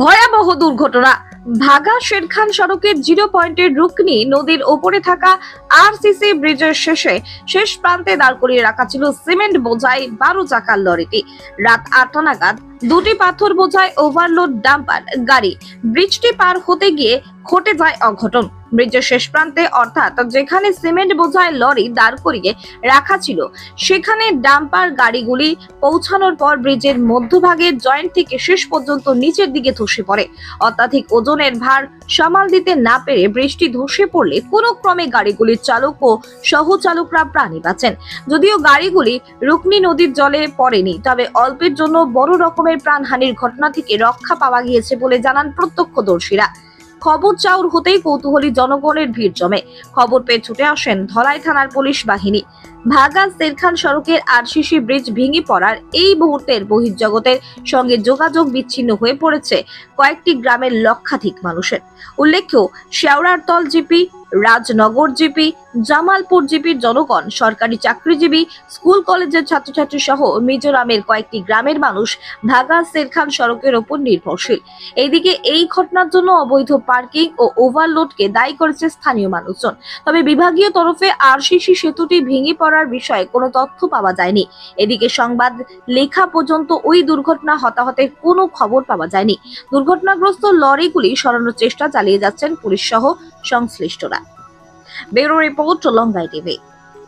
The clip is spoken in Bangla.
ভয়াবহ দুর্ঘটনা। ভাগা শেরখান সড়কের জিরো পয়েন্টের রুকনি নদীর ওপরে থাকা আর আরসিসি ব্রিজের শেষে শেষ প্রান্তে দাঁড় করিয়ে রাখা ছিল সিমেন্ট বোঝাই বারো চাকার লরিটি। রাত আটটা নাগাদ দুটি পাথর বোঝায় ওভারলোড ডাম্পার গাড়ি। ব্রিজটি পার হতে গিয়ে ঘটে যায় অঘটন। ব্রিজের শেষ প্রান্তে, অর্থাৎ যেখানে সিমেন্ট বোঝায় লরি দাঁড় করিয়ে রাখা ছিল, সেখানে ডাম্পার গাড়িগুলি পৌঁছানোর পর ব্রিজের মধ্যভাগে জয়েন্ট থেকে শেষ পর্যন্ত নিচের দিকে ধসে পড়ে। অত্যাধিক ওজনের ভার সামাল দিতে না পেরে বৃষ্টি ধসে পড়লে কোনো ক্রমে গাড়িগুলির চালক ও সহচালকরা প্রাণী বাঁচেন। যদিও গাড়িগুলি রুকনি নদীর জলে পড়েনি, তবে অল্পের জন্য বড় রকমের প্রাণহানির ঘটনা থেকে রক্ষা পাওয়া গিয়েছে বলে জানান প্রত্যক্ষদর্শীরা। খবর চাউর হতেই কৌতূহলী জনগণের ভিড় জমে। খবর পেয়ে ছুটে আসেন ধলাই থানার পুলিশ বাহিনী। ভাগা সেরখান সড়কের আরসিসি ব্রিজ ভেঙে পড়ার এই মুহূর্তের বহির্জগতের সঙ্গে যোগাযোগ বিচ্ছিন্ন হয়ে পড়েছে কয়েকটি গ্রামের লক্ষাধিক মানুষের। উল্লেখ্য শেওড়ারতল জিপি, রাজনগর জিপি, জামালপুর জিপির জনগণ, সরকারি চাকরিজীবী, স্কুল কলেজের ছাত্রছাত্রী সহ মিজোরামের কয়েকটি গ্রামের মানুষ ভাগা সেরখান সড়কের ওপর নির্ভরশীল। এইদিকে এই ঘটনার জন্য অবৈধ পার্কিং ও ওভারলোডকে দায়ী করেছে স্থানীয় মানুষজন। তবে বিভাগীয় তরফে আরসিসি সেতুটি ভেঙে পড়ার বিষয়ে কোনো তথ্য পাওয়া যায়নি। এদিকে সংবাদ লেখা পর্যন্ত ওই দুর্ঘটনা হতাহতের কোনো খবর পাওয়া যায়নি। দুর্ঘটনাগ্রস্ত লরিগুলি সরানোর চেষ্টা চালিয়ে যাচ্ছেন পুলিশ সহ সংশ্লিষ্টরা। Bureau report Longai TV.